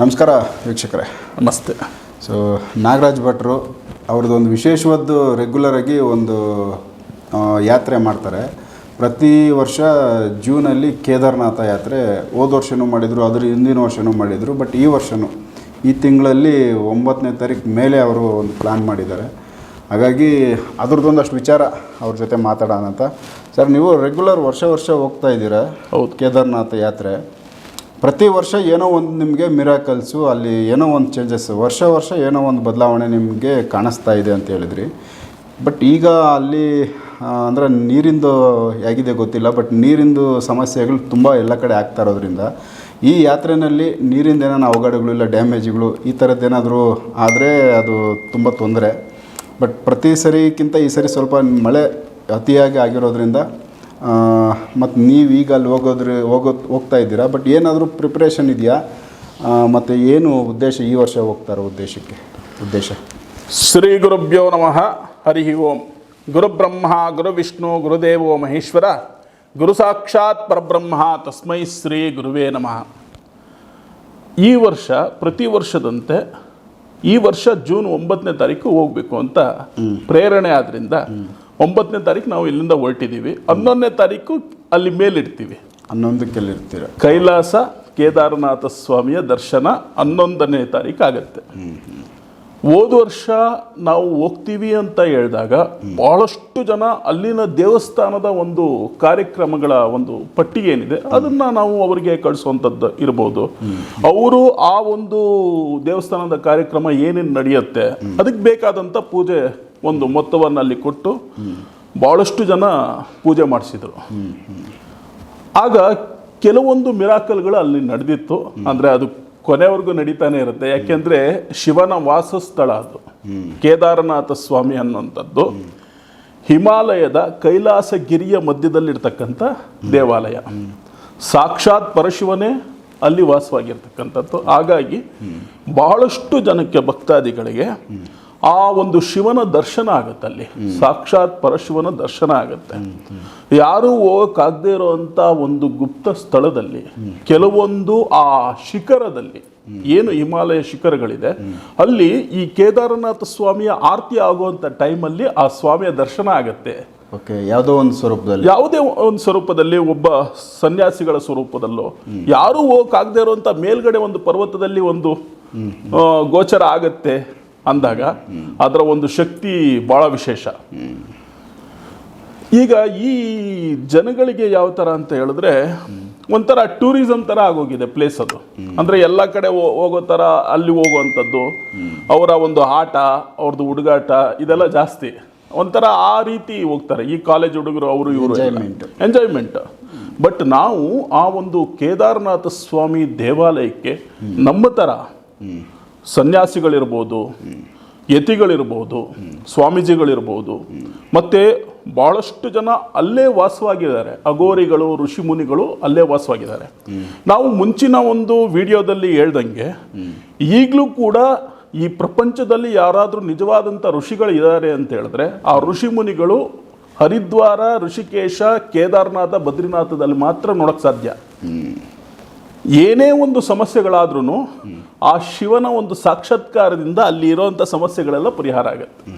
ನಮಸ್ಕಾರ ವೀಕ್ಷಕರೇ. ನಮಸ್ತೆ. ಸೊ ನಾಗರಾಜ್ ಭಟ್ರು ಅವ್ರದ್ದು ಒಂದು ವಿಶೇಷವಾದ್ದು ರೆಗ್ಯುಲರ್ ಆಗಿ ಒಂದು ಯಾತ್ರೆ ಮಾಡ್ತಾರೆ. ಪ್ರತಿ ವರ್ಷ ಜೂನಲ್ಲಿ ಕೇದಾರ್ನಾಥ ಯಾತ್ರೆ ಹೋದ ವರ್ಷನೂ ಮಾಡಿದರು ಅದ್ರ ಹಿಂದಿನ ವರ್ಷನೂ ಮಾಡಿದರು ಬಟ್ ಈ ವರ್ಷನೂ ಈ ತಿಂಗಳಲ್ಲಿ ಒಂಬತ್ತನೇ ತಾರೀಕು ಮೇಲೆ ಅವರು ಒಂದು ಪ್ಲ್ಯಾನ್ ಮಾಡಿದ್ದಾರೆ. ಹಾಗಾಗಿ ಅದ್ರದ್ದೊಂದಷ್ಟು ವಿಚಾರ ಅವ್ರ ಜೊತೆ ಮಾತಾಡೋಣ ಅಂತ. ಸರ್ ನೀವು ರೆಗ್ಯುಲರ್ ವರ್ಷ ವರ್ಷ ಹೋಗ್ತಾ ಇದ್ದೀರಾ? ಹೌದು. ಕೇದಾರ್ನಾಥ ಯಾತ್ರೆ. ಪ್ರತಿ ವರ್ಷ ಏನೋ ಒಂದು ನಿಮಗೆ ಮಿರಾಕಲ್ಸು ಅಲ್ಲಿ ಏನೋ ಒಂದು ಚೇಂಜಸ್ ವರ್ಷ ವರ್ಷ ಏನೋ ಒಂದು ಬದಲಾವಣೆ ನಿಮಗೆ ಕಾಣಿಸ್ತಾ ಇದೆ ಅಂತ ಹೇಳಿದ್ರಿ. ಬಟ್ ಈಗ ಅಲ್ಲಿ ಅಂದರೆ ನೀರಿಂದು ಹೇಗಿದೆ ಗೊತ್ತಿಲ್ಲ ಬಟ್ ನೀರಿಂದು ಸಮಸ್ಯೆಗಳು ತುಂಬ ಎಲ್ಲ ಕಡೆ ಆಗ್ತಾ ಇರೋದ್ರಿಂದ ಈ ಯಾತ್ರೆಯಲ್ಲಿ ನೀರಿಂದ ಏನಾನ ಅವಘಡಗಳು ಇಲ್ಲ ಡ್ಯಾಮೇಜ್ಗಳು ಈ ಥರದ್ದೇನಾದರೂ ಆದರೆ ಅದು ತುಂಬ ತೊಂದರೆ. ಬಟ್ ಪ್ರತಿ ಸರಿಗಿಂತ ಈ ಸರಿ ಸ್ವಲ್ಪ ಮಳೆ ಅತಿಯಾಗಿ ಆಗಿರೋದ್ರಿಂದ ಮತ್ತು ನೀವು ಈಗ ಅಲ್ಲಿ ಹೋಗೋದ್ರೆ ಹೋಗೋ ಹೋಗ್ತಾ ಇದ್ದೀರಾ? ಬಟ್ ಏನಾದರೂ ಪ್ರಿಪ್ರೇಷನ್ ಇದೆಯಾ? ಮತ್ತು ಏನು ಉದ್ದೇಶ ಈ ವರ್ಷ ಹೋಗ್ತಾರೋ ಉದ್ದೇಶಕ್ಕೆ? ಉದ್ದೇಶ. ಶ್ರೀ ಗುರುಭ್ಯೋ ನಮಃ. ಹರಿ ಓಂ. ಗುರುಬ್ರಹ್ಮ ಗುರುವಿಷ್ಣು ಗುರುದೇವೋ ಮಹೇಶ್ವರ. ಗುರು ಸಾಕ್ಷಾತ್ ಪರಬ್ರಹ್ಮ ತಸ್ಮೈ ಶ್ರೀ ಗುರುವೇ ನಮಃ. ಈ ವರ್ಷ ಪ್ರತಿ ವರ್ಷದಂತೆ ಈ ವರ್ಷ ಜೂನ್ ಒಂಬತ್ತನೇ ತಾರೀಕು ಹೋಗಬೇಕು ಅಂತ ಪ್ರೇರಣೆ ಆದ್ರಿಂದ ಒಂಬತ್ತನೇ ತಾರೀಕು ನಾವು ಇಲ್ಲಿಂದ ಹೊರಟಿದ್ದೀವಿ. ಹನ್ನೊಂದನೇ ತಾರೀಕು ಅಲ್ಲಿ ಮೇಲಿಡ್ತೀವಿ ಹನ್ನೊಂದಕ್ಕೆಲ್ಲಿರ್ತೀರ? ಕೈಲಾಸ ಕೇದಾರನಾಥ ಸ್ವಾಮಿಯ ದರ್ಶನ ಹನ್ನೊಂದನೇ ತಾರೀಕು ಆಗುತ್ತೆ. ಹೋದ ವರ್ಷ ನಾವು ಹೋಗ್ತೀವಿ ಅಂತ ಹೇಳಿದಾಗ ಬಹಳಷ್ಟು ಜನ ಅಲ್ಲಿನ ದೇವಸ್ಥಾನದ ಒಂದು ಕಾರ್ಯಕ್ರಮಗಳ ಒಂದು ಪಟ್ಟಿ ಏನಿದೆ ಅದನ್ನ ನಾವು ಅವರಿಗೆ ಕಳಿಸುವಂಥದ್ದು ಇರ್ಬೋದು. ಅವರು ಆ ಒಂದು ದೇವಸ್ಥಾನದ ಕಾರ್ಯಕ್ರಮ ಏನೇನು ನಡೆಯುತ್ತೆ ಅದಕ್ಕೆ ಬೇಕಾದಂಥ ಪೂಜೆ ಒಂದು ಮೊತ್ತವನ್ನು ಅಲ್ಲಿ ಕೊಟ್ಟು ಭಾಳಷ್ಟು ಜನ ಪೂಜೆ ಮಾಡಿಸಿದರು. ಆಗ ಕೆಲವೊಂದು ಮಿರಾಕಲ್ಗಳು ಅಲ್ಲಿ ನಡೆದಿತ್ತು. ಅಂದರೆ ಅದು ಕೊನೆವರೆಗೂ ನಡೀತಾನೆ ಇರುತ್ತೆ. ಯಾಕೆಂದರೆ ಶಿವನ ವಾಸಸ್ಥಳ ಅದು. ಕೇದಾರನಾಥ ಸ್ವಾಮಿ ಅನ್ನುವಂಥದ್ದು. ಹಿಮಾಲಯದ ಕೈಲಾಸಗಿರಿಯ ಮಧ್ಯದಲ್ಲಿರ್ತಕ್ಕಂಥ ದೇವಾಲಯ. ಸಾಕ್ಷಾತ್ ಪರಶಿವನೇ ಅಲ್ಲಿ ವಾಸವಾಗಿರ್ತಕ್ಕಂಥದ್ದು. ಹಾಗಾಗಿ ಬಹಳಷ್ಟು ಜನಕ್ಕೆ ಭಕ್ತಾದಿಗಳಿಗೆ ಆ ಒಂದು ಶಿವನ ದರ್ಶನ ಆಗುತ್ತೆ ಅಲ್ಲಿ. ಸಾಕ್ಷಾತ್ ಪರಶಿವನ ದರ್ಶನ ಆಗುತ್ತೆ. ಯಾರೂ ಹೋಗಕ್ಕಾಗದೇ ಇರುವಂತ ಒಂದು ಗುಪ್ತ ಸ್ಥಳದಲ್ಲಿ ಕೆಲವೊಂದು ಆ ಶಿಖರದಲ್ಲಿ ಏನು ಹಿಮಾಲಯ ಶಿಖರಗಳಿದೆ ಅಲ್ಲಿ ಈ ಕೇದಾರನಾಥ ಸ್ವಾಮಿಯ ಆರತಿ ಆಗುವಂತ ಟೈಮಲ್ಲಿ ಆ ಸ್ವಾಮಿಯ ದರ್ಶನ ಆಗತ್ತೆ. ಓಕೆ ಯಾವುದೋ ಒಂದು ಸ್ವರೂಪದಲ್ಲಿ? ಯಾವುದೇ ಒಂದು ಸ್ವರೂಪದಲ್ಲಿ ಒಬ್ಬ ಸನ್ಯಾಸಿಗಳ ಸ್ವರೂಪದಲ್ಲೋ ಯಾರೂ ಹೋಗಕ್ಕಾಗದೇ ಇರುವಂತ ಮೇಲ್ಗಡೆ ಒಂದು ಪರ್ವತದಲ್ಲಿ ಒಂದು ಗೋಚರ ಆಗತ್ತೆ. ಅಂದಾಗ ಅದರ ಒಂದು ಶಕ್ತಿ ಬಹಳ ವಿಶೇಷ. ಈಗ ಈ ಜನಗಳಿಗೆ ಯಾವ ತರ ಅಂತ ಹೇಳಿದ್ರೆ ಒಂಥರ ಟೂರಿಸಂ ತರ ಆಗೋಗಿದೆ ಪ್ಲೇಸ್ ಅದು. ಅಂದ್ರೆ ಎಲ್ಲ ಕಡೆ ಹೋಗೋ ತರ ಅಲ್ಲಿ ಹೋಗುವಂಥದ್ದು. ಅವರ ಒಂದು ಆಟ ಅವ್ರದ್ದು ಹುಡುಗಾಟ ಇದೆಲ್ಲ ಜಾಸ್ತಿ. ಒಂಥರ ಆ ರೀತಿ ಹೋಗ್ತಾರೆ. ಈ ಕಾಲೇಜ್ ಹುಡುಗರು ಅವರು ಇವರು ಎಂಜಾಯ್ಮೆಂಟ್ ಬಟ್ ನಾವು ಆ ಒಂದು ಕೇದಾರನಾಥ ಸ್ವಾಮಿ ದೇವಾಲಯಕ್ಕೆ ನಮ್ಮ ಥರ ಸನ್ಯಾಸಿಗಳಿರ್ಬೋದು, ಯತಿಗಳಿರ್ಬೋದು, ಸ್ವಾಮೀಜಿಗಳಿರ್ಬೋದು, ಮತ್ತು ಭಾಳಷ್ಟು ಜನ ಅಲ್ಲೇ ವಾಸವಾಗಿದ್ದಾರೆ. ಅಗೋರಿಗಳು ಋಷಿ ಮುನಿಗಳು ಅಲ್ಲೇ ವಾಸವಾಗಿದ್ದಾರೆ. ನಾವು ಮುಂಚಿನ ಒಂದು ವಿಡಿಯೋದಲ್ಲಿ ಹೇಳ್ದಂಗೆ, ಈಗಲೂ ಕೂಡ ಈ ಪ್ರಪಂಚದಲ್ಲಿ ಯಾರಾದರೂ ನಿಜವಾದಂಥ ಋಷಿಗಳು ಇದ್ದಾರೆ ಅಂತ ಹೇಳಿದ್ರೆ, ಆ ಋಷಿ ಮುನಿಗಳು ಹರಿದ್ವಾರ, ಋಷಿಕೇಶ, ಕೇದಾರನಾಥ, ಬದ್ರಿನಾಥದಲ್ಲಿ ಮಾತ್ರ ನೋಡೋಕ್ಕೆ ಸಾಧ್ಯ. ಏನೇ ಒಂದು ಸಮಸ್ಯೆಗಳಾದ್ರೂ ಆ ಶಿವನ ಒಂದು ಸಾಕ್ಷಾತ್ಕಾರದಿಂದ ಅಲ್ಲಿ ಇರೋವಂಥ ಸಮಸ್ಯೆಗಳೆಲ್ಲ ಪರಿಹಾರ ಆಗುತ್ತೆ.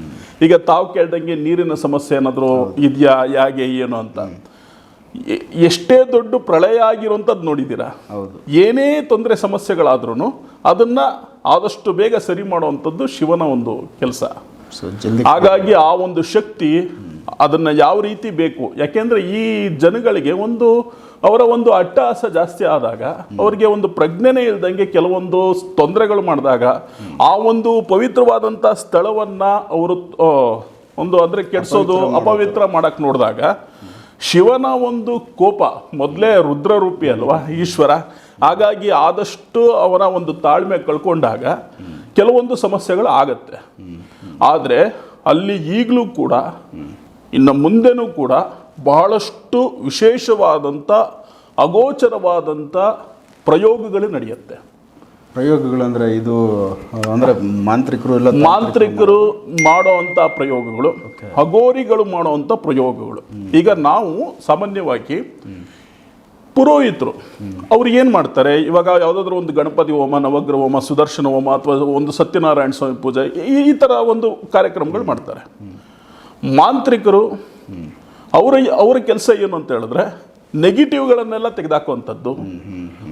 ಈಗ ತಾವು ಕೇಳ್ದಂಗೆ ನೀರಿನ ಸಮಸ್ಯೆ ಏನಾದರೂ ಇದೆಯಾ ಯಾಗೆ ಏನು ಅಂತ. ಎಷ್ಟೇ ದೊಡ್ಡ ಪ್ರಳಯ ಆಗಿರುವಂಥದ್ದು ನೋಡಿದ್ದೀರಾ? ಏನೇ ತೊಂದರೆ ಸಮಸ್ಯೆಗಳಾದ್ರೂ ಅದನ್ನು ಆದಷ್ಟು ಬೇಗ ಸರಿ ಮಾಡುವಂಥದ್ದು ಶಿವನ ಒಂದು ಕೆಲಸ. ಹಾಗಾಗಿ ಆ ಒಂದು ಶಕ್ತಿ ಅದನ್ನು ಯಾವ ರೀತಿ ಬೇಕು? ಯಾಕೆಂದರೆ ಈ ಜನಗಳಿಗೆ ಒಂದು ಅವರ ಒಂದು ಅಟ್ಟಹಾಸ ಜಾಸ್ತಿ ಆದಾಗ ಅವರಿಗೆ ಒಂದು ಪ್ರಜ್ಞೆನೇ ಇಲ್ದಂಗೆ ಕೆಲವೊಂದು ತೊಂದರೆಗಳು ಮಾಡಿದಾಗ ಆ ಒಂದು ಪವಿತ್ರವಾದಂಥ ಸ್ಥಳವನ್ನ ಅವರು ಒಂದು ಅಂದ್ರೆ ಕೆಡಿಸೋದು ಅಪವಿತ್ರ ಮಾಡಕ್ ನೋಡಿದಾಗ ಶಿವನ ಒಂದು ಕೋಪ ಮೊದಲೇ ರುದ್ರರೂಪಿ ಅಲ್ವಾ ಈಶ್ವರ? ಹಾಗಾಗಿ ಆದಷ್ಟು ಅವರ ಒಂದು ತಾಳ್ಮೆ ಕಳ್ಕೊಂಡಾಗ ಕೆಲವೊಂದು ಸಮಸ್ಯೆಗಳು ಆಗತ್ತೆ. ಆದರೆ ಅಲ್ಲಿ ಈಗಲೂ ಕೂಡ ಇನ್ನು ಮುಂದೆನೂ ಕೂಡ ಬಹಳಷ್ಟು ವಿಶೇಷವಾದಂಥ ಅಗೋಚರವಾದಂಥ ಪ್ರಯೋಗಗಳು ನಡೆಯುತ್ತೆ. ಪ್ರಯೋಗಗಳಂದ್ರೆ ಇದು ಅಂದರೆ ಮಾಂತ್ರಿಕರು ಇಲ್ಲ ಮಾಂತ್ರಿಕರು ಮಾಡುವಂಥ ಪ್ರಯೋಗಗಳು ಹಗೋರಿಗಳು ಮಾಡುವಂಥ ಪ್ರಯೋಗಗಳು. ಈಗ ನಾವು ಸಾಮಾನ್ಯವಾಗಿ ಪುರೋಹಿತರು ಅವ್ರು ಏನು ಮಾಡ್ತಾರೆ? ಇವಾಗ ಯಾವುದಾದ್ರೂ ಒಂದು ಗಣಪತಿ ಹೋಮ ನವಗ್ರಹ ಹೋಮ ಸುದರ್ಶನ ಹೋಮ ಅಥವಾ ಒಂದು ಸತ್ಯನಾರಾಯಣ ಸ್ವಾಮಿ ಪೂಜೆ ಈ ಥರ ಒಂದು ಕಾರ್ಯಕ್ರಮಗಳು ಮಾಡ್ತಾರೆ. ಮಾಂತ್ರಿಕರು ಅವರ ಅವರ ಕೆಲಸ ಏನು ಅಂತ ಹೇಳಿದ್ರೆ ನೆಗೆಟಿವ್ಗಳನ್ನೆಲ್ಲ ತೆಗೆದಾಕುವಂಥದ್ದು.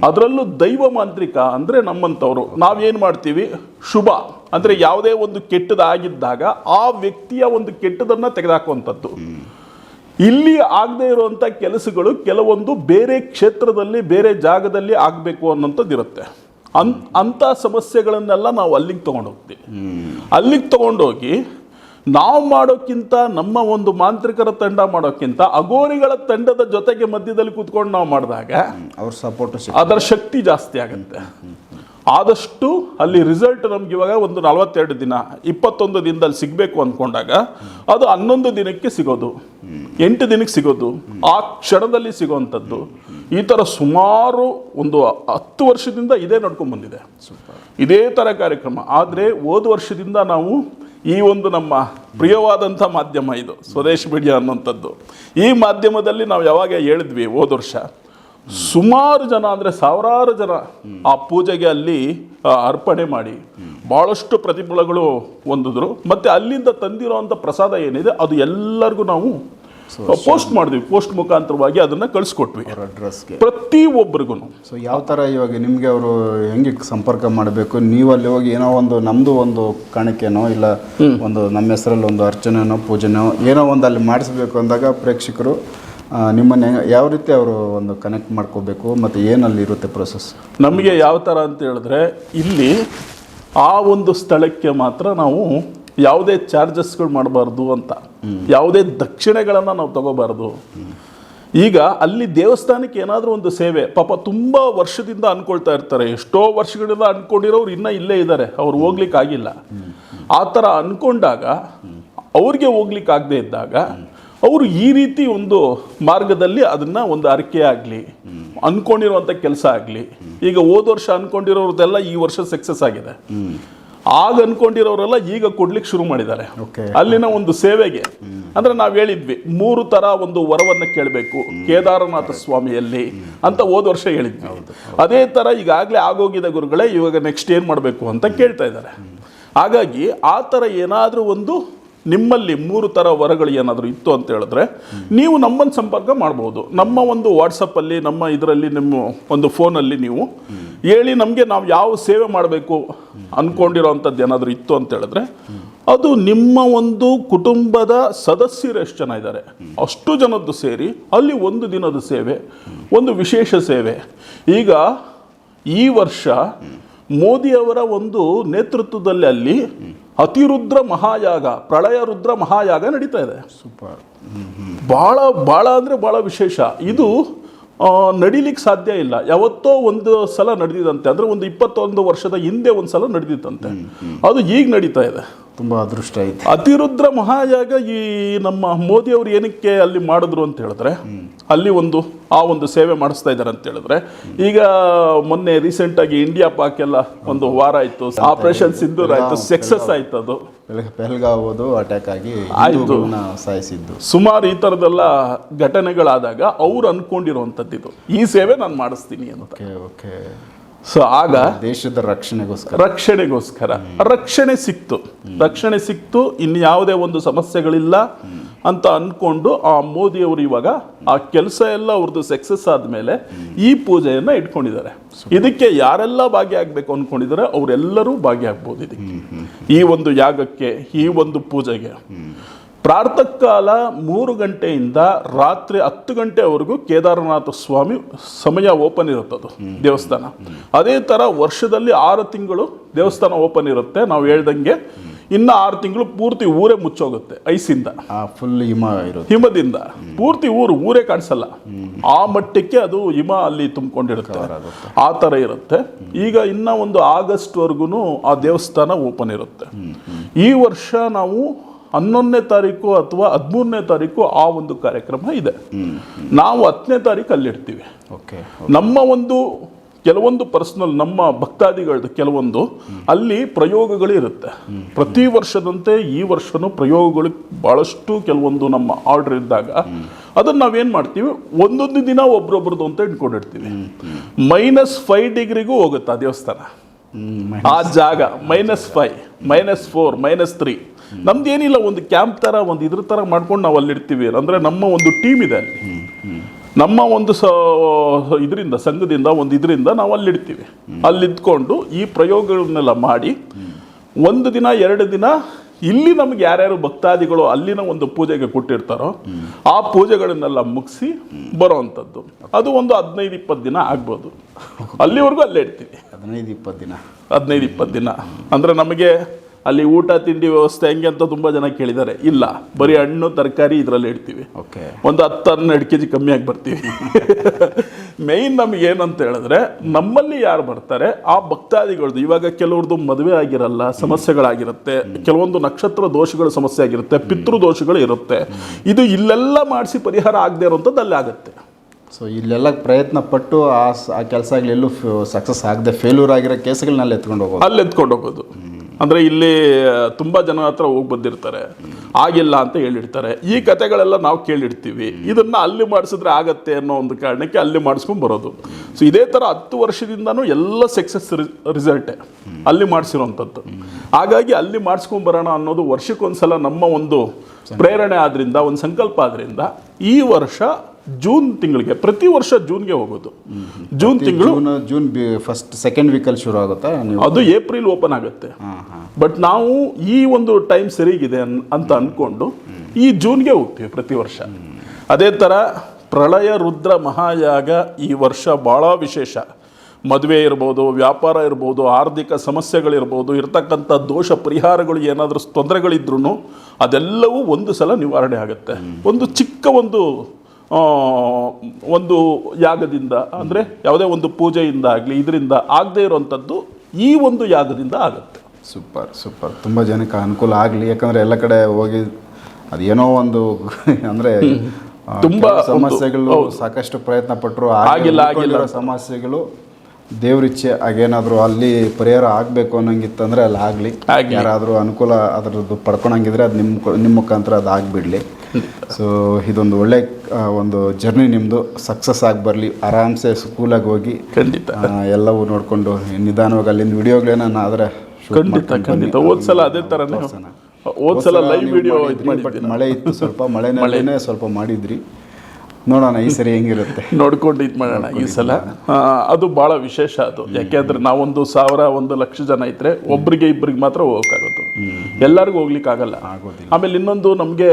ಅದರಲ್ಲೂ ದೈವ ಮಾಂತ್ರಿಕ ಅಂದರೆ ನಮ್ಮಂಥವ್ರು. ನಾವೇನು ಮಾಡ್ತೀವಿ? ಶುಭ. ಅಂದರೆ ಯಾವುದೇ ಒಂದು ಕೆಟ್ಟದಾಗಿದ್ದಾಗ ಆ ವ್ಯಕ್ತಿಯ ಒಂದು ಕೆಟ್ಟದನ್ನು ತೆಗೆದಾಕುವಂಥದ್ದು. ಇಲ್ಲಿ ಆಗದೆ ಇರುವಂಥ ಕೆಲಸಗಳು ಕೆಲವೊಂದು ಬೇರೆ ಕ್ಷೇತ್ರದಲ್ಲಿ, ಬೇರೆ ಜಾಗದಲ್ಲಿ ಆಗಬೇಕು ಅನ್ನೋಂಥದ್ದು ಇರುತ್ತೆ. ಅಂತ ಅಂಥ ಸಮಸ್ಯೆಗಳನ್ನೆಲ್ಲ ನಾವು ಅಲ್ಲಿಗೆ ತೊಗೊಂಡೋಗ್ತೀವಿ. ಅಲ್ಲಿಗೆ ತೊಗೊಂಡೋಗಿ ನಾವು ಮಾಡೋಕ್ಕಿಂತ ನಮ್ಮ ಒಂದು ಮಾಂತ್ರಿಕರ ತಂಡ ಮಾಡೋಕ್ಕಿಂತ ಅಗೋರಿಗಳ ತಂಡದ ಜೊತೆಗೆ ಮಧ್ಯದಲ್ಲಿ ಕೂತ್ಕೊಂಡು ನಾವು ಮಾಡಿದಾಗ ಅವ್ರ ಸಪೋರ್ಟ್ ಅದರ ಶಕ್ತಿ ಜಾಸ್ತಿ ಆಗುತ್ತೆ. ಆದಷ್ಟು ಅಲ್ಲಿ ರಿಸಲ್ಟ್ ನಮ್ಗೆ ಇವಾಗ ಒಂದು ನಲವತ್ತೆರಡು ದಿನ ಇಪ್ಪತ್ತೊಂದು ದಿನದಲ್ಲಿ ಸಿಗಬೇಕು ಅಂದ್ಕೊಂಡಾಗ ಅದು ಹನ್ನೊಂದು ದಿನಕ್ಕೆ ಸಿಗೋದು ಎಂಟು ದಿನಕ್ಕೆ ಸಿಗೋದು ಆ ಕ್ಷಣದಲ್ಲಿ ಸಿಗೋವಂಥದ್ದು. ಈ ಥರ ಸುಮಾರು ಒಂದು ಹತ್ತು ವರ್ಷದಿಂದ ಇದೇ ನಡ್ಕೊಂಡು ಬಂದಿದೆ. ಇದೇ ಥರ ಕಾರ್ಯಕ್ರಮ. ಆದರೆ ಹೋದ ವರ್ಷದಿಂದ ನಾವು ಈ ಒಂದು ನಮ್ಮ ಪ್ರಿಯವಾದಂಥ ಮಾಧ್ಯಮ ಇದು, ಸ್ವದೇಶ್ ಮೀಡಿಯಾ ಅನ್ನೋಂಥದ್ದು ಈ ಮಾಧ್ಯಮದಲ್ಲಿ ನಾವು ಯಾವಾಗ ಹೇಳಿದ್ವಿ ಹೋದ ವರ್ಷ, ಸುಮಾರು ಜನ ಅಂದರೆ ಸಾವಿರಾರು ಜನ ಆ ಪೂಜೆಗೆ ಅಲ್ಲಿ ಅರ್ಪಣೆ ಮಾಡಿ ಭಾಳಷ್ಟು ಪ್ರತಿಫಲಗಳು ಹೊಂದಿದ್ರು. ಮತ್ತು ಅಲ್ಲಿಂದ ತಂದಿರೋವಂಥ ಪ್ರಸಾದ ಏನಿದೆ, ಅದು ಎಲ್ಲರಿಗೂ ನಾವು ಪೋಸ್ಟ್ ಮಾಡಿದ್ವಿ ಪೋಸ್ಟ್ ಮುಖಾಂತರವಾಗಿ ಅದನ್ನು ಕಳಿಸ್ಕೊಟ್ವಿ. ಅಡ್ರೆಸ್ಗೆ ಪ್ರತಿ ಒಬ್ಬರಿಗೂ ಸೊ ಯಾವ ಥರ ಇವಾಗ ನಿಮಗೆ ಅವರು ಹೆಂಗೆ ಸಂಪರ್ಕ ಮಾಡಬೇಕು? ನೀವು ಅಲ್ಲಿ ಹೋಗಿ ಏನೋ ಒಂದು ನಮ್ಮದು ಒಂದು ಕಾಣಿಕೆನೋ ಇಲ್ಲ ಒಂದು ನಮ್ಮ ಹೆಸರಲ್ಲಿ ಒಂದು ಅರ್ಚನೆನೋ ಪೂಜೆನೋ ಏನೋ ಒಂದು ಅಲ್ಲಿ ಮಾಡಿಸ್ಬೇಕು ಅಂದಾಗ ಪ್ರೇಕ್ಷಕರು ನಿಮ್ಮನ್ನು ಯಾವ ರೀತಿ ಅವರು ಒಂದು ಕನೆಕ್ಟ್ ಮಾಡ್ಕೋಬೇಕು ಮತ್ತು ಏನಲ್ಲಿ ಇರುತ್ತೆ ಪ್ರೊಸೆಸ್ ನಮಗೆ ಯಾವ ಥರ ಅಂತ ಹೇಳಿದ್ರೆ ಇಲ್ಲಿ ಆ ಒಂದು ಸ್ಥಳಕ್ಕೆ ಮಾತ್ರ ನಾವು ಯಾವುದೇ ಚಾರ್ಜಸ್ಗಳು ಮಾಡಬಾರ್ದು ಅಂತ. ಯಾವುದೇ ದಕ್ಷಿಣೆಗಳನ್ನು ನಾವು ತಗೋಬಾರ್ದು. ಈಗ ಅಲ್ಲಿ ದೇವಸ್ಥಾನಕ್ಕೆ ಏನಾದರೂ ಒಂದು ಸೇವೆ, ಪಾಪ ತುಂಬ ವರ್ಷದಿಂದ ಅಂದ್ಕೊಳ್ತಾ ಇರ್ತಾರೆ. ಎಷ್ಟೋ ವರ್ಷಗಳಿಂದ ಅಂದ್ಕೊಂಡಿರೋರು ಇನ್ನೂ ಇಲ್ಲೇ ಇದ್ದಾರೆ ಅವ್ರು ಹೋಗ್ಲಿಕ್ಕೆ ಆಗಿಲ್ಲ. ಆ ಥರ ಅಂದ್ಕೊಂಡಾಗ ಅವ್ರಿಗೆ ಹೋಗ್ಲಿಕ್ಕೆ ಆಗದೆ ಇದ್ದಾಗ, ಅವರು ಈ ರೀತಿ ಒಂದು ಮಾರ್ಗದಲ್ಲಿ ಅದನ್ನು ಒಂದು ಅರಿಕೆ ಆಗಲಿ ಅಂದ್ಕೊಂಡಿರುವಂಥ ಕೆಲಸ ಆಗಲಿ, ಈಗ ಹೋದ ವರ್ಷ ಅಂದ್ಕೊಂಡಿರೋರ್ದೆಲ್ಲ ಈ ವರ್ಷ ಸಕ್ಸಸ್ ಆಗಿದೆ. ಆಗ ಅನ್ಕೊಂಡಿರೋರೆಲ್ಲ ಈಗ ಕೊಡ್ಲಿಕ್ಕೆ ಶುರು ಮಾಡಿದ್ದಾರೆ. ಓಕೆ ಅಲ್ಲಿನ ಒಂದು ಸೇವೆಗೆ. ಅಂದ್ರೆ ನಾವು ಹೇಳಿದ್ವಿ ಮೂರು ತರ ಒಂದು ವರವನ್ನ ಕೇಳಬೇಕು ಕೇದಾರನಾಥ ಸ್ವಾಮಿಯಲ್ಲಿ ಅಂತ ಹೋದ ವರ್ಷ ಹೇಳಿದ್ವಿ. ಅದೇ ತರ ಈಗಾಗಲೇ ಆಗೋಗಿದೆ ಗುರುಗಳೇ ಇವಾಗ ನೆಕ್ಸ್ಟ್ ಏನ್ ಮಾಡಬೇಕು ಅಂತ ಕೇಳ್ತಾ ಇದ್ದಾರೆ. ಹಾಗಾಗಿ ಆ ತರ ಏನಾದರೂ ಒಂದು ನಿಮ್ಮಲ್ಲಿ ಮೂರು ಥರ ವರಗಳು ಏನಾದರೂ ಇತ್ತು ಅಂತ ಹೇಳಿದ್ರೆ ನೀವು ನಮ್ಮನ್ನು ಸಂಪರ್ಕ ಮಾಡ್ಬೋದು. ನಮ್ಮ ಒಂದು ವಾಟ್ಸಪ್ಪಲ್ಲಿ ನಮ್ಮ ಇದರಲ್ಲಿ, ನಿಮ್ಮ ಒಂದು ಫೋನಲ್ಲಿ ನೀವು ಹೇಳಿ ನಮಗೆ ನಾವು ಯಾವ ಸೇವೆ ಮಾಡಬೇಕು ಅಂದ್ಕೊಂಡಿರೋವಂಥದ್ದು ಏನಾದರೂ ಇತ್ತು ಅಂತ ಹೇಳಿದ್ರೆ ಅದು ನಿಮ್ಮ ಒಂದು ಕುಟುಂಬದ ಸದಸ್ಯರು ಎಷ್ಟು ಜನ ಇದ್ದಾರೆ? ಅಷ್ಟು ಜನದ್ದು ಸೇರಿ ಅಲ್ಲಿ ಒಂದು ದಿನದ ಸೇವೆ, ಒಂದು ವಿಶೇಷ ಸೇವೆ. ಈಗ ಈ ವರ್ಷ ಮೋದಿಯವರ ಒಂದು ನೇತೃತ್ವದಲ್ಲಿ ಅಲ್ಲಿ ಅತಿರುದ್ರ ಮಹಾಯಾಗ ಪ್ರಳಯ ರುದ್ರ ಮಹಾಯಾಗ ನಡೀತಾ ಇದೆ. ಸೂಪರ್ ಭಾಳ ಭಾಳ ಅಂದರೆ ಭಾಳ ವಿಶೇಷ. ಇದು ನಡೀಲಿಕ್ಕೆ ಸಾಧ್ಯ ಇಲ್ಲ. ಯಾವತ್ತೋ ಒಂದು ಸಲ ನಡೆದಿದಂತೆ ಅಂದರೆ ಒಂದು ಇಪ್ಪತ್ತೊಂದು ವರ್ಷದ ಹಿಂದೆ ಒಂದು ಸಲ ನಡೆದಿತ್ತಂತೆ ಅದು ಈಗ ನಡೀತಾ ಇದೆ. ತುಂಬ ಅದೃಷ್ಟ ಐತೆ ಅತಿರುದ್ರ ಮಹಾಯಾಗ ಈ ನಮ್ಮ ಮೋದಿ ಅವರು ಏನಕ್ಕೆ ಅಲ್ಲಿ ಮಾಡಿದ್ರು ಅಂತ ಹೇಳಿದ್ರೆ ಅಲ್ಲಿ ಒಂದು ಆ ಒಂದು ಸೇವೆ ಮಾಡಿಸ್ತಾ ಇದ್ದಾರೆ ಅಂತ ಹೇಳಿದ್ರೆ ಈಗ ಮೊನ್ನೆ ರೀಸೆಂಟ್ ಆಗಿ ಇಂಡಿಯಾ ಪಾಕ್ ಎಲ್ಲ ಒಂದು ವಾರ ಆಯಿತು. ಆಪರೇಷನ್ ಸಿಂಧೂರ್ ಆಯ್ತು ಸಕ್ಸಸ್ ಆಯ್ತು ಅದು ಪೆಹಲ್ಗಾವೋದು ಅಟ್ಯಾಕ್ ಆಗಿ. ಹಿಂದೂಗಳನ್ನ ಸಾಯಿಸಿದ್ದು. ಸುಮಾರು ಈ ಥರದೆಲ್ಲ ಘಟನೆಗಳಾದಾಗ ಅವ್ರು ಅನ್ಕೊಂಡಿರುವಂಥದ್ದು ಇದು ಈ ಸೇವೆ ನಾನು ಮಾಡಿಸ್ತೀನಿ ಅಂತ. Okay okay. ಸೊ ಆಗ ದೇಶದ ರಕ್ಷಣೆಗೋಸ್ಕರ. ರಕ್ಷಣೆಗೋಸ್ಕರ. ರಕ್ಷಣೆ ಸಿಕ್ತು. ರಕ್ಷಣೆ ಸಿಕ್ತು ಇನ್ನು ಯಾವುದೇ ಒಂದು ಸಮಸ್ಯೆಗಳಿಲ್ಲ ಅಂತ ಅನ್ಕೊಂಡು ಆ ಮೋದಿಯವರು ಇವಾಗ ಆ ಕೆಲಸ ಎಲ್ಲ ಅವ್ರದ್ದು ಸಕ್ಸಸ್ ಆದಮೇಲೆ ಈ ಪೂಜೆಯನ್ನ ಇಟ್ಕೊಂಡಿದ್ದಾರೆ. ಇದಕ್ಕೆ ಯಾರೆಲ್ಲ ಭಾಗಿಯಾಗಬೇಕು ಅನ್ಕೊಂಡಿದ್ದಾರೆ ಅವರೆಲ್ಲರೂ ಭಾಗಿಯಾಗ್ಬೋದು ಇದಕ್ಕೆ. ಈ ಒಂದು ಯಾಗಕ್ಕೆ ಈ ಒಂದು ಪೂಜೆಗೆ. ಪ್ರಾತಃ ಕಾಲ ಮೂರು ಗಂಟೆಯಿಂದ ರಾತ್ರಿ ಹತ್ತು ಗಂಟೆವರೆಗೂ ಕೇದಾರನಾಥ ಸ್ವಾಮಿ ಸಮಯ ಓಪನ್ ಇರುತ್ತದು ದೇವಸ್ಥಾನ. ಅದೇ ಥರ ವರ್ಷದಲ್ಲಿ ಆರು ತಿಂಗಳು ದೇವಸ್ಥಾನ ಓಪನ್ ಇರುತ್ತೆ ನಾವು ಹೇಳ್ದಂಗೆ. ಇನ್ನು ಆರು ತಿಂಗಳು ಪೂರ್ತಿ ಊರೇ ಮುಚ್ಚೋಗುತ್ತೆ ಐಸಿಂದ. ಫುಲ್ ಹಿಮ ಇರುತ್ತೆ ಹಿಮದಿಂದ. ಪೂರ್ತಿ ಊರು ಊರೇ ಕಾಣಿಸಲ್ಲ. ಆ ಮಟ್ಟಕ್ಕೆ ಅದು ಹಿಮ ಅಲ್ಲಿ ತುಂಬಿಕೊಂಡಿರುತ್ತೆ. ಆ ಥರ ಇರುತ್ತೆ. ಈಗ ಇನ್ನ ಒಂದು ಆಗಸ್ಟ್ವರೆಗೂ ಆ ದೇವಸ್ಥಾನ ಓಪನ್ ಇರುತ್ತೆ. ಈ ವರ್ಷ ನಾವು ಹನ್ನೊಂದನೇ ತಾರೀಕು ಅಥವಾ ಹದಿಮೂರನೇ ತಾರೀಕು ಆ ಒಂದು ಕಾರ್ಯಕ್ರಮ ಇದೆ. ನಾವು ಹತ್ತನೇ ತಾರೀಕು ಅಲ್ಲಿರ್ತೀವಿ ಓಕೆ ನಮ್ಮ ಒಂದು ಕೆಲವೊಂದು ಪರ್ಸನಲ್ ನಮ್ಮ ಭಕ್ತಾದಿಗಳದ್ದು ಕೆಲವೊಂದು ಅಲ್ಲಿ ಪ್ರಯೋಗಗಳು ಇರುತ್ತೆ. ಪ್ರತಿ ವರ್ಷದಂತೆ ಈ ವರ್ಷನೂ ಪ್ರಯೋಗಗಳು ಭಾಳಷ್ಟು ಕೆಲವೊಂದು ನಮ್ಮ ಆರ್ಡರ್ ಇದ್ದಾಗ ಅದನ್ನ ನಾವೇನು ಮಾಡ್ತೀವಿ? ಒಂದೊಂದು ದಿನ ಒಬ್ರೊಬ್ರದ್ದು ಅಂತ ಇಟ್ಕೊಂಡಿರ್ತೀವಿ. ಮೈನಸ್ ಫೈವ್ ಡಿಗ್ರಿಗೂ ಹೋಗುತ್ತೆ ಆ ದೇವಸ್ಥಾನ ಆ ಜಾಗ minus five minus four minus three ನಮ್ದು ಏನಿಲ್ಲ ಒಂದು ಕ್ಯಾಂಪ್ ತರ ಒಂದು ಇದ್ರ ತರ ಮಾಡ್ಕೊಂಡು ನಾವು ಅಲ್ಲಿ ಇರ್ತೀವಿ ಅಂದ್ರೆ ನಮ್ಮ ಒಂದು ಟೀಮ್ ಇದೆ ಅಲ್ಲಿ. ನಮ್ಮ ಒಂದು ಸ ಇದರಿಂದ ಸಂಘದಿಂದ ಒಂದು ಇದರಿಂದ ನಾವು ಅಲ್ಲಿ ಇಡ್ತೀವಿ ಅಲ್ಲಿ ಇದ್ಕೊಂಡು ಈ ಪ್ರಯೋಗಗಳನ್ನೆಲ್ಲ ಮಾಡಿ ಒಂದು ದಿನ ಎರಡು ದಿನ ಇಲ್ಲಿ ನಮ್ಗೆ ಯಾರ್ಯಾರು ಭಕ್ತಾದಿಗಳು ಅಲ್ಲಿನ ಒಂದು ಪೂಜೆಗೆ ಕೊಟ್ಟಿರ್ತಾರೋ ಆ ಪೂಜೆಗಳನ್ನೆಲ್ಲ ಮುಗಿಸಿ ಬರೋವಂಥದ್ದು ಅದು ಒಂದು ಹದಿನೈದು ಇಪ್ಪತ್ತು ದಿನ ಆಗ್ಬೋದು. ಅಲ್ಲಿವರೆಗೂ ಅಲ್ಲೇ ಇಡ್ತೀವಿ ಹದಿನೈದು ಇಪ್ಪತ್ತು ದಿನ. ಹದಿನೈದು ಇಪ್ಪತ್ತು ದಿನ. ಅಂದರೆ ನಮಗೆ ಅಲ್ಲಿ ಊಟ ತಿಂಡಿ ವ್ಯವಸ್ಥೆ ಹೆಂಗೆ ಅಂತ ತುಂಬ ಜನ ಕೇಳಿದ್ದಾರೆ. ಇಲ್ಲ ಬರೀ ಹಣ್ಣು ತರಕಾರಿ ಇದರಲ್ಲಿ ಇಡ್ತೀವಿ. ಓಕೆ. ಒಂದು ಹತ್ತು ಹನ್ನೆರಡು ಕೆ ಜಿ ಕಮ್ಮಿಯಾಗಿ ಬರ್ತೀವಿ. ಮೇಯ್ನ್ ನಮಗೆ ಏನಂತ ಹೇಳಿದ್ರೆ ನಮ್ಮಲ್ಲಿ ಯಾರು ಬರ್ತಾರೆ ಆ ಭಕ್ತಾದಿಗಳದ್ದು ಇವಾಗ ಕೆಲವ್ರದ್ದು ಮದುವೆ ಆಗಿರಲ್ಲ ಸಮಸ್ಯೆಗಳಾಗಿರುತ್ತೆ ಕೆಲವೊಂದು ನಕ್ಷತ್ರ ದೋಷಗಳ ಸಮಸ್ಯೆ ಆಗಿರುತ್ತೆ ಪಿತೃ ದೋಷಗಳು ಇರುತ್ತೆ. ಇದು ಇಲ್ಲೆಲ್ಲ ಮಾಡಿಸಿ ಪರಿಹಾರ ಆಗದೆ ಇರೋಂಥದ್ದು ಅಲ್ಲಿ ಆಗುತ್ತೆ. ಸೊ ಇಲ್ಲೆಲ್ಲ ಪ್ರಯತ್ನ ಪಟ್ಟು ಆ ಕೆಲಸ ಆಗಲಿ ಎಲ್ಲೂ ಸಕ್ಸಸ್ ಆಗದೆ ಫೇಲ್ಯೂರ್ ಆಗಿರೋ ಕೇಸ್ಗಳನ್ನೆಲ್ಲ ಎತ್ಕೊಂಡು ಹೋಗೋದು. ಅಲ್ಲಿ ಎತ್ಕೊಂಡು ಹೋಗೋದು. ಅಂದ್ರೆ ಇಲ್ಲಿ ತುಂಬಾ ಜನ ಹತ್ರ ಹೋಗಿ ಬಂದಿರ್ತಾರೆ. ಆಗಿಲ್ಲ ಅಂತ ಹೇಳಿರ್ತಾರೆ. ಈ ಕತೆಗಳೆಲ್ಲ ನಾವು ಕೇಳಿರ್ತೀವಿ. ಇದನ್ನ ಅಲ್ಲಿ ಮಾಡಿಸಿದ್ರೆ ಆಗತ್ತೆ ಅನ್ನೋ ಒಂದು ಕಾರಣಕ್ಕೆ ಅಲ್ಲಿ ಮಾಡಿಸ್ಕೊಂಡು ಬರೋದು. ಸೊ ಇದೇ ಥರ ಹತ್ತು ವರ್ಷದಿಂದನೂ ಎಲ್ಲ ಸಕ್ಸಸ್ ರಿಸಲ್ಟೇ ಅಲ್ಲಿ ಮಾಡಿಸಿರೋಂಥದ್ದು. ಹಾಗಾಗಿ ಅಲ್ಲಿ ಮಾಡಿಸ್ಕೊಂಡು ಬರೋಣ ಅನ್ನೋದು ವರ್ಷಕ್ಕೊಂದ್ಸಲ ನಮ್ಮ ಒಂದು ಪ್ರೇರಣೆ ಆದ್ರಿಂದ, ಒಂದು ಸಂಕಲ್ಪ ಆದ್ರಿಂದ ಈ ವರ್ಷ ಜೂನ್ ತಿಂಗಳಿಗೆ ಪ್ರತಿ ವರ್ಷ ಜೂನ್ಗೆ ಹೋಗೋದು. ಜೂನ್ ತಿಂಗಳು ಜೂನ್ ಫಸ್ಟ್ ಸೆಕೆಂಡ್ ವೀಕಲ್ಲಿ ಶುರು ಆಗುತ್ತೆ? ಅದು ಏಪ್ರಿಲ್ ಓಪನ್ ಆಗುತ್ತೆ. ಬಟ್ ನಾವು ಈ ಒಂದು ಟೈಮ್ ಸರಿಗಿದೆ ಅಂತ ಅಂದ್ಕೊಂಡು ಈ ಜೂನ್ಗೆ ಹೋಗ್ತೀವಿ ಪ್ರತಿ ವರ್ಷ. ಅದೇ ಥರ ಪ್ರಳಯ ರುದ್ರ ಮಹಾಯಾಗ ಈ ವರ್ಷ ಭಾಳ ವಿಶೇಷ. ಮದುವೆ ಇರ್ಬೋದು ವ್ಯಾಪಾರ ಇರ್ಬೋದು ಆರ್ಥಿಕ ಸಮಸ್ಯೆಗಳಿರ್ಬೋದು ಇರ್ತಕ್ಕಂಥ ದೋಷ ಪರಿಹಾರಗಳು ಏನಾದರೂ ತೊಂದರೆಗಳಿದ್ರೂ ಅದೆಲ್ಲವೂ ಒಂದು ಸಲ ನಿವಾರಣೆ ಆಗುತ್ತೆ. ಒಂದು ಚಿಕ್ಕ ಒಂದು ಒಂದು ಯಾಗದಿಂದ ಅಂದರೆ ಯಾವುದೇ ಒಂದು ಪೂಜೆಯಿಂದ ಆಗಲಿ ಇದರಿಂದ ಆಗದೇ ಇರುವಂಥದ್ದು ಈ ಒಂದು ಯಾಗದಿಂದ ಆಗುತ್ತೆ. Super super. ತುಂಬ ಜನಕ್ಕೆ ಅನುಕೂಲ ಆಗಲಿ ಯಾಕಂದರೆ ಎಲ್ಲ ಕಡೆ ಹೋಗಿ ಅದೇನೋ ಒಂದು ಅಂದರೆ ತುಂಬಾ ಸಮಸ್ಯೆಗಳು ಸಾಕಷ್ಟು ಪ್ರಯತ್ನ ಪಟ್ಟರು ಆಗಿಲ್ಲ, ಆಗಿಲ್ಲ. ಸಮಸ್ಯೆಗಳು ದೇವ್ರಿಚ್ಛೆ ಹಾಗೇನಾದರೂ ಅಲ್ಲಿ ಪರಿಹಾರ ಆಗಬೇಕು ಅನ್ನಂಗಿತ್ತಂದ್ರೆ ಅಲ್ಲಿ ಆಗಲಿ. ಯಾರಾದರೂ ಅನುಕೂಲ ಅದರದ್ದು ಪಡ್ಕೊಳಂಗಿದ್ರೆ ಅದು ನಿಮ್ಮ ನಿಮ್ಮ ಮುಖಾಂತರ ಅದು ಆಗಿಬಿಡಲಿ. ಸೊ ಇದೊಂದು ಒಳ್ಳೆ ಒಂದು ಜರ್ನಿ ನಿಮ್ಮದು ಸಕ್ಸಸ್ ಆಗಿ ಬರಲಿ ಆರಾಮ್ಸೆ ಸ್ಕೂಲಾಗಿ ಹೋಗಿ ಖಂಡಿತ. ಎಲ್ಲವೂ ನೋಡಿಕೊಂಡು ನಿಧಾನವಾಗಿ ಅಲ್ಲಿಂದ ವಿಡಿಯೋಗಳೇನ ಆದರೆ ಖಂಡಿತ ಖಂಡಿತ. ಹೋದ್ಸಲ ಅದೇ ಥರನೇ ಹೋದ್ಸಲ ಲೈವ್ ವಿಡಿಯೋ ಇದು ಮಳೆ ಇತ್ತು ಸ್ವಲ್ಪ ಮಳೆನೇ ಸ್ವಲ್ಪ ಮಾಡಿದ್ರಿ. ನೋಡೋಣ ಈ ಸರಿ ಹೆಂಗಿರುತ್ತೆ. ನೋಡ್ಕೊಂಡು ಇದು ಮಾಡೋಣ ಈ ಸಲ. ಅದು ಭಾಳ ವಿಶೇಷ ಅದು. ಯಾಕೆಂದ್ರೆ ನಾವೊಂದು ಸಾವಿರ ಒಂದು ಲಕ್ಷ ಜನ ಇದ್ರೆ ಒಬ್ರಿಗೆ ಇಬ್ಬರಿಗೆ ಮಾತ್ರ ಹೋಗೋಕ್ಕಾಗೋದು. ಎಲ್ಲರಿಗೂ ಹೋಗ್ಲಿಕ್ಕೆ ಆಗಲ್ಲ ಆಗೋದಿಲ್ಲ. ಆಮೇಲೆ ಇನ್ನೊಂದು ನಮಗೆ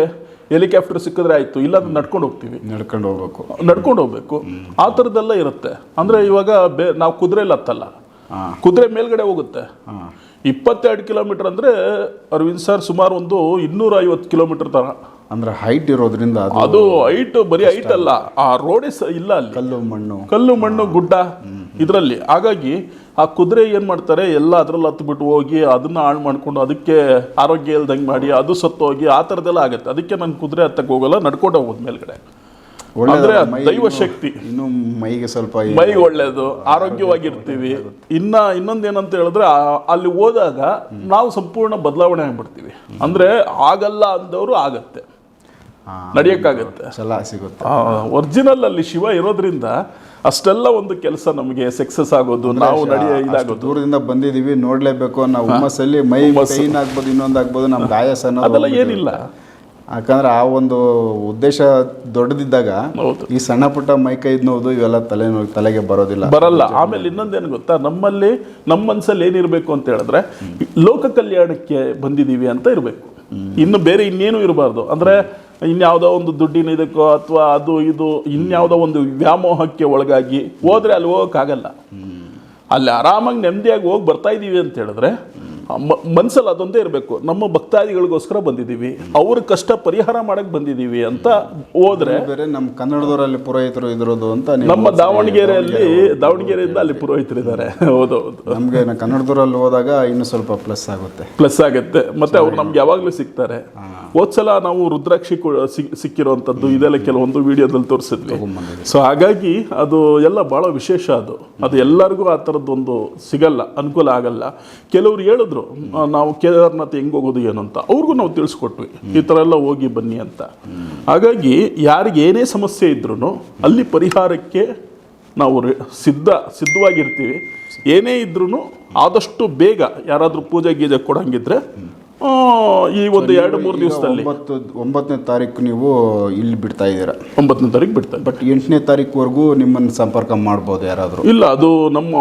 ಹೆಲಿಕಾಪ್ಟರ್ ಸಿಕ್ಕಿದ್ರೆ ಆಯ್ತು ಇಲ್ಲಾಂದ್ರೆ ನಡ್ಕೊಂಡು ಹೋಗ್ತೀವಿ. ನಡ್ಕೊಂಡು ಹೋಗ್ಬೇಕು. ನಡ್ಕೊಂಡು ಹೋಗ್ಬೇಕು. ಆ ಥರದ್ದೆಲ್ಲ ಇರುತ್ತೆ. ಅಂದ್ರೆ ಇವಾಗ ಬೇ ನಾವು ಕುದುರೆಲಿ ಹತ್ತಲ್ಲ. ಕುದುರೆ ಮೇಲ್ಗಡೆ ಹೋಗುತ್ತೆ. ಇಪ್ಪತ್ತೆರಡು ಕಿಲೋಮೀಟರ್ ಅಂದ್ರೆ ಅರವಿಂದ್ ಸರ್ ಸುಮಾರು ಒಂದು ಇನ್ನೂರ ಐವತ್ತು ಕಿಲೋಮೀಟರ್ ತರ ಅಂದ್ರೆ ಹೈಟ್ ಇರೋದ್ರಿಂದ ಅದು ಹೈಟ್ ಬರೀ ಹೈಟ್ ಅಲ್ಲ. ಆ ರೋಡೇ ಇಲ್ಲ ಅಲ್ಲಿ. ಕಲ್ಲು ಮಣ್ಣು. ಕಲ್ಲು ಮಣ್ಣು ಗುಡ್ಡ ಇದರಲ್ಲಿ. ಹಾಗಾಗಿ ಆ ಕುದುರೆ ಏನು ಮಾಡ್ತಾರೆ? ಎಲ್ಲ ಅದ್ರಲ್ಲಿ ಹತ್ಬಿಟ್ಟು ಹೋಗಿ ಅದನ್ನ ಹಾಳು ಮಾಡ್ಕೊಂಡು ಅದಕ್ಕೆ ಆರೋಗ್ಯ ಇಲ್ದಂಗೆ ಮಾಡಿ ಅದು ಸತ್ತೋಗಿ ಆ ಥರದ್ದೆಲ್ಲ ಆಗುತ್ತೆ. ಅದಕ್ಕೆ ನಾನು ಕುದುರೆ ಹತ್ತಕ್ಕೆ ಹೋಗಲ್ಲ ನಡ್ಕೊಂಡು ಹೋಗೋದು ಮೇಲ್ಗಡೆ. ಅಂದ್ರೆ ಒಳ್ಳೆ ದೈವ ಶಕ್ತಿ. ಇನ್ನು ಮೈಗೆ ಸ್ವಲ್ಪ ಮೈ ಮೈಗೆ ಒಳ್ಳೇದು ಆರೋಗ್ಯವಾಗಿರ್ತೀವಿ. ಇನ್ನ ಇನ್ನೊಂದೇನಂತ ಹೇಳಿದ್ರೆ ಅಲ್ಲಿ ಹೋದಾಗ ನಾವು ಸಂಪೂರ್ಣ ಬದಲಾವಣೆ ಆಗ್ಬಿಡ್ತೀವಿ. ಅಂದ್ರೆ ಆಗಲ್ಲ ಅಂದವರು ಆಗತ್ತೆ. ನಡೆಯಕ್ಕಾಗತ್ತೆ. ಛಲ ಸಿಗುತ್ತೆ. ಒರಿಜಿನಲ್ ಅಲ್ಲಿ ಶಿವ ಇರೋದ್ರಿಂದ ಅಷ್ಟೆಲ್ಲ ಒಂದು ಕೆಲಸ ನಮಗೆ ಸಕ್ಸಸ್ ಆಗೋದು ನಾವು ನಡೆಯ ಇದಾಗೋದು. ದೂರದಿಂದ ಬಂದಿದೀವಿ ನೋಡ್ಲೇಬೇಕು ಅನ್ನೋ ಹುಮ್ಮಸ್ಸಲ್ಲಿ ಮೈ ಪೈನ್ ಆಗ್ಬೋದು ಇನ್ನೊಂದು ಆಗ್ಬೋದು ನಮ್ಗೆ ಆಯಾಸ ಅನ್ನೋದು ಅದೆಲ್ಲ ಏನಿಲ್ಲ. ಯಾಕಂದ್ರೆ ಆ ಒಂದು ಉದ್ದೇಶ ದೊಡ್ಡದಿದ್ದಾಗ ಈ ಸಣ್ಣ ಪುಟ್ಟ ಮೈ ಕೈ ನೋವು ಇವೆಲ್ಲ ತಲೆ ತಲೆಗೆ ಬರೋದಿಲ್ಲ. ಬರಲ್ಲ. ಆಮೇಲೆ ಇನ್ನೊಂದೇನು ಗೊತ್ತಾ? ನಮ್ಮಲ್ಲಿ ನಮ್ಮ ಮನಸ್ಸಲ್ಲಿ ಏನಿರಬೇಕು ಅಂತ ಹೇಳಿದ್ರೆ ಲೋಕ ಕಲ್ಯಾಣಕ್ಕೆ ಬಂದಿದ್ದೀವಿ ಅಂತ ಇರಬೇಕು. ಇನ್ನು ಬೇರೆ ಇನ್ನೇನು ಇರಬಾರ್ದು. ಅಂದ್ರೆ ಇನ್ಯಾವುದೋ ಒಂದು ದುಡ್ಡಿನ ಇದಕ್ಕೋ ಅಥವಾ ಅದು ಇದು ಇನ್ಯಾವುದೋ ಒಂದು ವ್ಯಾಮೋಹಕ್ಕೆ ಒಳಗಾಗಿ ಹೋದ್ರೆ ಅಲ್ಲಿ ಹೋಗೋಕ್ಕಾಗಲ್ಲ. ಅಲ್ಲಿ ಆರಾಮಾಗಿ ನೆಮ್ಮದಿಯಾಗಿ ಹೋಗಿ ಬರ್ತಾ ಇದ್ದೀವಿ ಅಂತ ಹೇಳಿದ್ರೆ ಮ- ಮನ್ಸಲ್ಲಿ ಅದೊಂದೇ ಇರಬೇಕು. ನಮ್ಮ ಭಕ್ತಾದಿಗಳಿಗೋಸ್ಕರ ಬಂದಿದ್ದೀವಿ. ಅವ್ರ ಕಷ್ಟ ಪರಿಹಾರ ಮಾಡಕ್ ಬಂದಿದ್ದೀವಿ ಅಂತ ಹೋದ್ರೆ ಬೇರೆ ನಮ್ಮ ಕನ್ನಡದವರಲ್ಲಿ ಪುರೋಹಿತರು ಇದ್ರದು ಅಂತ ನಮ್ಮ ದಾವಣಗೆರೆಯಲ್ಲಿ ದಾವಣಗೆರೆಯಿಂದ ಅಲ್ಲಿ ಪುರೋಹಿತರು ಇದ್ದಾರೆ. ಹೌದು ಹೌದು. ನಮಗೆ ಕನ್ನಡದವರಲ್ಲಿ ಹೋದಾಗ ಇನ್ನೂ ಸ್ವಲ್ಪ ಪ್ಲಸ್ ಆಗುತ್ತೆ. ಪ್ಲಸ್ ಆಗುತ್ತೆ. ಮತ್ತೆ ಅವ್ರು ನಮ್ಗೆ ಯಾವಾಗಲೂ ಸಿಗ್ತಾರೆ. ಹೋದ್ಸಲ ನಾವು ರುದ್ರಾಕ್ಷಿ ಸಿಕ್ಕಿರುವಂತದ್ದು ಸಿಕ್ಕಿರುವಂಥದ್ದು ಇದೆಲ್ಲ ಕೆಲವೊಂದು ವಿಡಿಯೋದಲ್ಲಿ ತೋರಿಸಿದ್ವಿ. ಸೊ ಹಾಗಾಗಿ ಅದು ಎಲ್ಲ ಬಹಳ ವಿಶೇಷ ಅದು. ಅದು ಎಲ್ಲರಿಗೂ ಆ ಥರದ್ದೊಂದು ಸಿಗಲ್ಲ ಅನುಕೂಲ ಆಗಲ್ಲ. ಕೆಲವ್ರು ಹೇಳಿದ್ರು ಆ, ನಾವು ಕೇದಾರ್ನಾಥ್ ಹೆಂಗ್ ಹೋಗೋದು ಏನು ಅಂತ. ಅವ್ರಿಗೂ ನಾವು ತಿಳಿಸ್ಕೊಟ್ವಿ ಈ ಥರ ಎಲ್ಲ ಹೋಗಿ ಬನ್ನಿ ಅಂತ. ಹಾಗಾಗಿ ಯಾರಿಗೆ ಏನೇ ಸಮಸ್ಯೆ ಇದ್ರೂ ಅಲ್ಲಿ ಪರಿಹಾರಕ್ಕೆ ನಾವು ಸಿದ್ಧ ಸಿದ್ಧವಾಗಿರ್ತೀವಿ. ಏನೇ ಇದ್ರೂ ಆದಷ್ಟು ಬೇಗ ಯಾರಾದರೂ ಪೂಜೆ ಗೀಜೆ ಕೊಡಂಗಿದ್ರೆ ಈ ಒಂದು ಎರಡು ಮೂರು ದಿವಸದಲ್ಲಿ. ಒಂಬತ್ತು ಒಂಬತ್ತನೇ ತಾರೀಕು ನೀವು ಇಲ್ಲಿ ಬಿಡ್ತಾ ಇದ್ದೀರಾ? ಒಂಬತ್ತನೇ ತಾರೀಕು ಬಿಡ್ತಾ ಬಟ್ ಎಂಟನೇ ತಾರೀಕುವರೆಗೂ ನಿಮ್ಮನ್ನು ಸಂಪರ್ಕ ಮಾಡ್ಬೋದು ಯಾರಾದರೂ? ಇಲ್ಲ ಅದು ನಮ್ಮ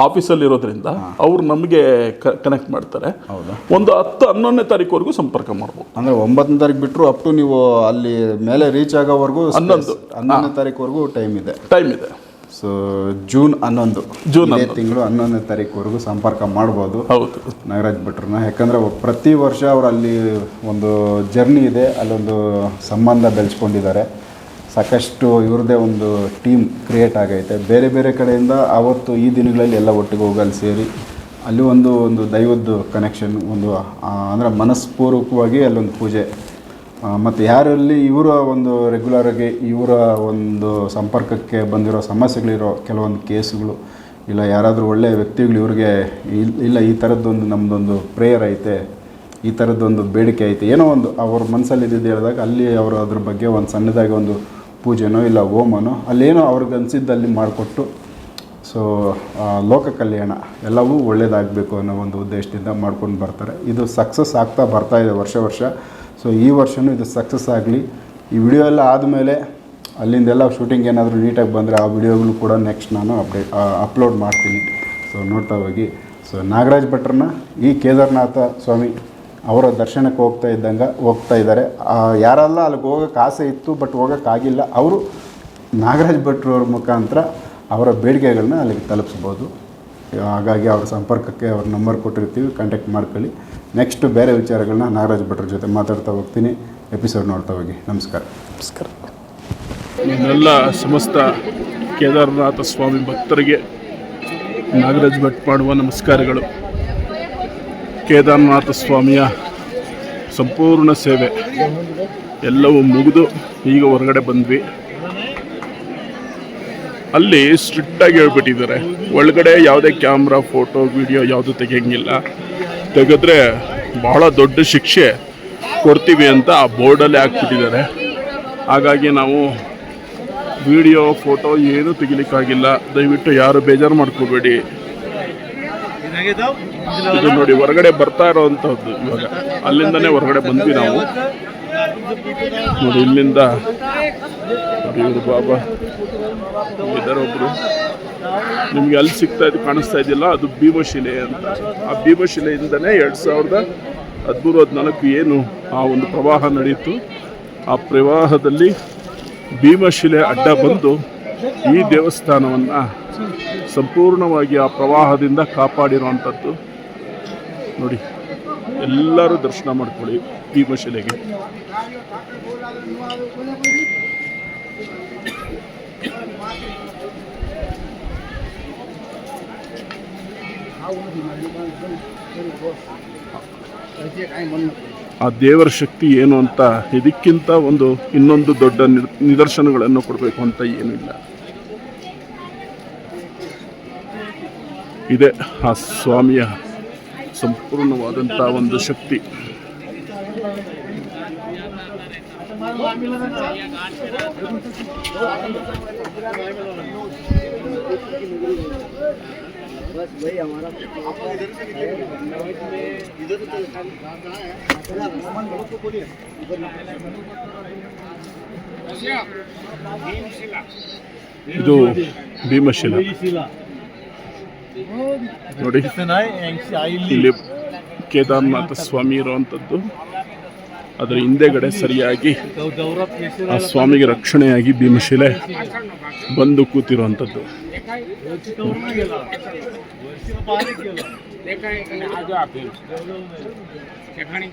ಆಫೀಸಲ್ಲಿ ಇರೋದ್ರಿಂದ ಅವ್ರು ನಮಗೆ ಕನೆಕ್ಟ್ ಮಾಡ್ತಾರೆ. ಹೌದಾ? ಒಂದು ಹತ್ತು ಹನ್ನೊಂದನೇ ತಾರೀಕುವರೆಗೂ ಸಂಪರ್ಕ ಮಾಡ್ಬೋದು. ಅಂದ್ರೆ ಒಂಬತ್ತನೇ ತಾರೀಕು ಬಿಟ್ಟರು ಅಪ್ ಟು ನೀವು ಅಲ್ಲಿ ಮೇಲೆ ರೀಚ್ ಆಗೋವರೆಗೂ ಹನ್ನೊಂದು. ಹನ್ನೊಂದನೇ ತಾರೀಕುವರೆಗೂ ಟೈಮ್ ಇದೆ. ಟೈಮ್ ಇದೆ. ಸೊ ಜೂನ್ ಹನ್ನೊಂದು. ಜೂನ್ ಐದು ತಿಂಗಳು ಹನ್ನೊಂದನೇ ತಾರೀಕುವರೆಗೂ ಸಂಪರ್ಕ ಮಾಡ್ಬೋದು. ಹೌದು. ನಾಗರಾಜ್ ಭಟ್ರನ್ನ. ಯಾಕಂದರೆ ಪ್ರತಿ ವರ್ಷ ಅವರಲ್ಲಿ ಅಲ್ಲಿ ಒಂದು ಜರ್ನಿ ಇದೆ. ಅಲ್ಲೊಂದು ಸಂಬಂಧ ಬೆಳೆಸ್ಕೊಂಡಿದ್ದಾರೆ. ಸಾಕಷ್ಟು ಇವ್ರದ್ದೇ ಒಂದು ಟೀಮ್ ಕ್ರಿಯೇಟ್ ಆಗೈತೆ. ಬೇರೆ ಬೇರೆ ಕಡೆಯಿಂದ ಆವತ್ತು ಈ ದಿನಗಳಲ್ಲಿ ಎಲ್ಲ ಒಟ್ಟಿಗೆ ಹೋಗಲ್ಲಿ ಸೇರಿ ಅಲ್ಲಿ ಒಂದು ಒಂದು ದೈವದ್ದು ಕನೆಕ್ಷನ್ ಒಂದು ಅಂದರೆ ಮನಸ್ಪೂರ್ವಕವಾಗಿ ಅಲ್ಲೊಂದು ಪೂಜೆ. ಮತ್ತು ಯಾರಲ್ಲಿ ಇವರ ಒಂದು ರೆಗ್ಯುಲರಾಗಿ ಇವರ ಒಂದು ಸಂಪರ್ಕಕ್ಕೆ ಬಂದಿರೋ ಸಮಸ್ಯೆಗಳಿರೋ ಕೆಲವೊಂದು ಕೇಸುಗಳು, ಇಲ್ಲ ಯಾರಾದರೂ ಒಳ್ಳೆಯ ವ್ಯಕ್ತಿಗಳು ಇವ್ರಿಗೆ ಇಲ್- ಇಲ್ಲ ಈ ಥರದ್ದೊಂದು ನಮ್ಮದೊಂದು ಪ್ರೇಯರ್ ಐತೆ, ಈ ಥರದ್ದೊಂದು ಬೇಡಿಕೆ ಐತೆ, ಏನೋ ಒಂದು ಅವ್ರ ಮನಸ್ಸಲ್ಲಿ ಇದ್ದಿದ್ದು ಹೇಳಿದಾಗ ಅಲ್ಲಿ ಅವರು ಅದ್ರ ಬಗ್ಗೆ ಒಂದು ಸಣ್ಣದಾಗಿ ಒಂದು ಪೂಜೆನೋ ಇಲ್ಲ ಹೋಮನೋ, ಅಲ್ಲೇನೋ ಅವ್ರಿಗೆ ಅನಿಸಿದ್ದಲ್ಲಿ ಮಾಡಿಕೊಟ್ಟು ಸೊ ಲೋಕ ಕಲ್ಯಾಣ ಎಲ್ಲವೂ ಒಳ್ಳೇದಾಗಬೇಕು ಅನ್ನೋ ಒಂದು ಉದ್ದೇಶದಿಂದ ಮಾಡ್ಕೊಂಡು ಬರ್ತಾರೆ. ಇದು ಸಕ್ಸಸ್ ಆಗ್ತಾ ಬರ್ತಾ ಇದೆ ವರ್ಷ ವರ್ಷ. ಸೊ ಈ ವರ್ಷವೂ ಇದು ಸಕ್ಸಸ್ ಆಗಲಿ. ಈ ವಿಡಿಯೋ ಎಲ್ಲ ಆದಮೇಲೆ ಅಲ್ಲಿಂದೆಲ್ಲ ಶೂಟಿಂಗ್ ಏನಾದರೂ ನೀಟಾಗಿ ಬಂದರೆ ಆ ವಿಡಿಯೋಗಳು ಕೂಡ ನೆಕ್ಸ್ಟ್ ನಾನು ಅಪ್ಡೇಟ್ ಅಪ್ಲೋಡ್ ಮಾಡ್ತೀನಿ. ಸೊ ನೋಡ್ತಾ ಹೋಗಿ. ಸೊ ನಾಗರಾಜ್ ಭಟ್ರನ್ನ ಈ ಕೇದಾರನಾಥ ಸ್ವಾಮಿ ಅವರ ದರ್ಶನಕ್ಕೆ ಹೋಗ್ತಾ ಇದ್ದಂಗೆ ಹೋಗ್ತಾ ಇದ್ದಾರೆ. ಆ, ಯಾರೆಲ್ಲ ಅಲ್ಲಿಗೆ ಹೋಗೋಕ್ಕೆ ಆಸೆ ಇತ್ತು ಬಟ್ ಹೋಗೋಕ್ಕಾಗಿಲ್ಲ ಅವರು ನಾಗರಾಜ್ ಭಟ್ರು ಅವ್ರ ಮುಖಾಂತರ ಅವರ ಬೇಡಿಕೆಗಳನ್ನ ಅಲ್ಲಿಗೆ ತಲುಪಿಸ್ಬೋದು ಹಾಗಾಗಿ ಅವ್ರ ಸಂಪರ್ಕಕ್ಕೆ ಅವ್ರ ನಂಬರ್ ಕೊಟ್ಟಿರ್ತೀವಿ ಕಾಂಟ್ಯಾಕ್ಟ್ ಮಾಡ್ಕೊಳ್ಳಿ. ನೆಕ್ಸ್ಟ್ ಬೇರೆ ವಿಚಾರಗಳನ್ನ ನಾಗರಾಜ್ ಭಟ್ರ ಜೊತೆ ಮಾತಾಡ್ತಾ ಹೋಗ್ತೀನಿ. ಎಪಿಸೋಡ್ ನೋಡ್ತಾ ಹೋಗಿ. ನಮಸ್ಕಾರ. ನಮಸ್ಕಾರ. ಇದೆಲ್ಲ ಸಮಸ್ತ ಕೇದಾರನಾಥ ಸ್ವಾಮಿ ಭಕ್ತರಿಗೆ ನಾಗರಾಜ್ ಭಟ್ ಮಾಡುವ ನಮಸ್ಕಾರಗಳು. ಕೇದಾರನಾಥ ಸ್ವಾಮಿಯ ಸಂಪೂರ್ಣ ಸೇವೆ ಎಲ್ಲವೂ ಮುಗಿದು ಈಗ ಹೊರಗಡೆ ಬಂದ್ವಿ. ಅಲ್ಲಿ ಸ್ಟ್ರಿಕ್ಟಾಗಿ ಹೇಳ್ಬಿಟ್ಟಿದ್ದಾರೆ. ಒಳಗಡೆ ಯಾವುದೇ ಕ್ಯಾಮ್ರಾ ಫೋಟೋ ವಿಡಿಯೋ ಯಾವುದು ತೆಗಿಯಂಗಿಲ್ಲ. ತೆಗೆದ್ರೆ ಬಹಳ ದೊಡ್ಡ ಶಿಕ್ಷೆ ಕೊಡ್ತೀವಿ ಅಂತ ಆ ಬೋರ್ಡಲ್ಲೇ ಹಾಕ್ಬಿಟ್ಟಿದ್ದಾರೆ. ಹಾಗಾಗಿ ನಾವು ವಿಡಿಯೋ ಫೋಟೋ ಏನೂ ತೆಗಿಲಿಕ್ಕಾಗಿಲ್ಲ. ದಯವಿಟ್ಟು ಯಾರು ಬೇಜಾರು ಮಾಡ್ಕೋಬೇಡಿ. ಇದು ನೋಡಿ, ಹೊರಗಡೆ ಬರ್ತಾ ಇರೋವಂಥದ್ದು ಇವಾಗ. ಅಲ್ಲಿಂದನೇ ಹೊರಗಡೆ ಬಂದ್ವಿ ನಾವು. ನೋಡಿ, ಇಲ್ಲಿಂದ ಇವರು ಬಾಬಾ, ಇದ್ದಾರೆ ಒಬ್ರು. ನಿಮ್ಗೆ ಅಲ್ಲಿ ಸಿಗ್ತಾ ಇದ್ದು ಕಾಣಿಸ್ತಾ ಇದೆಯಲ್ಲ, ಅದು ಭೀಮಶಿಲೆ ಅಂತ. ಆ ಭೀಮಶಿಲೆಯಿಂದನೇ ಎರಡು ಸಾವಿರದ ಹದಿಮೂರು, ಹದಿನಾಲ್ಕು ಏನು ಆ ಒಂದು ಪ್ರವಾಹ ನಡೆಯಿತು ಆ ಪ್ರವಾಹದಲ್ಲಿ ಭೀಮಶಿಲೆ ಅಡ್ಡ ಬಂದು ಈ ದೇವಸ್ಥಾನವನ್ನು ಸಂಪೂರ್ಣವಾಗಿ ಆ ಪ್ರವಾಹದಿಂದ ಕಾಪಾಡಿರುವಂಥದ್ದು. ನೋಡಿ ಎಲ್ಲರೂ ದರ್ಶನ ಮಾಡ್ಕೊಳ್ಳಿ ಭೀಮಶಿಲೆಗೆ ಆ ದೇವರ ಶಕ್ತಿ ಏನು ಅಂತ ಇದಕ್ಕಿಂತ ಒಂದು ಇನ್ನೊಂದು ದೊಡ್ಡ ನಿದರ್ಶನಗಳನ್ನು ಕೊಡಬೇಕು ಅಂತ ಏನಿಲ್ಲ. ಇದೆ ಆ ಸ್ವಾಮಿಯ ಸಂಪೂರ್ಣವಾದಂಥ ಒಂದು ಶಕ್ತಿ. ಇದು ಭೀಮಶಿಲ ನೋಡಿ ಇಲ್ಲಿ ಕೇದಾರನಾಥ ಸ್ವಾಮಿ ಇರುವಂಥದ್ದು ಅದರ ಹಿಂದೆಗಡೆ ಸರಿಯಾಗಿ ಆ ಸ್ವಾಮಿಗೆ ರಕ್ಷಣೆಯಾಗಿ ಭೀಮಶಿಲೆ ಬಂದು ಕೂತಿರುವಂಥದ್ದು દેખાણી અને આજો આપેલું દેખાણી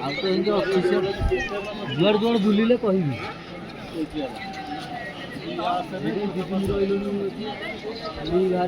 આવતો એનો ઓફિસર ભૂલી લે કહી દી આ